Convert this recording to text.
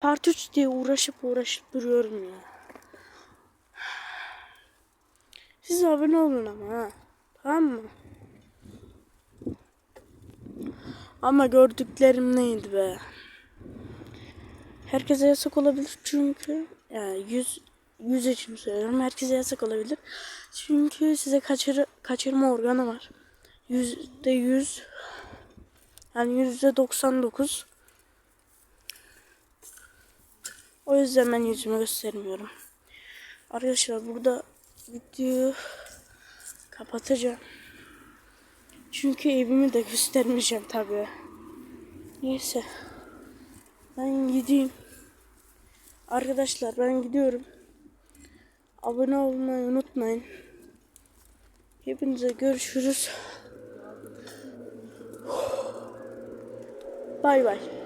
Part 3 diye uğraşıp uğraşıp duruyorum ya. Siz abone olun ama ha. Tamam mı? Ama gördüklerim neydi be? Herkese yasak olabilir çünkü yani 100 100 için söylüyorum. Herkese yasak olabilir. Çünkü size kaçır, kaçırma organı var. Yüzde yüz yani yüzde 99 o yüzden ben yüzümü göstermiyorum. Arkadaşlar burada videoyu kapatacağım. Çünkü evimi de göstermeyeceğim tabii. Neyse. Ben gideyim. Arkadaşlar ben gidiyorum. Abone olmayı unutmayın. Hepinize görüşürüz. Bay bay.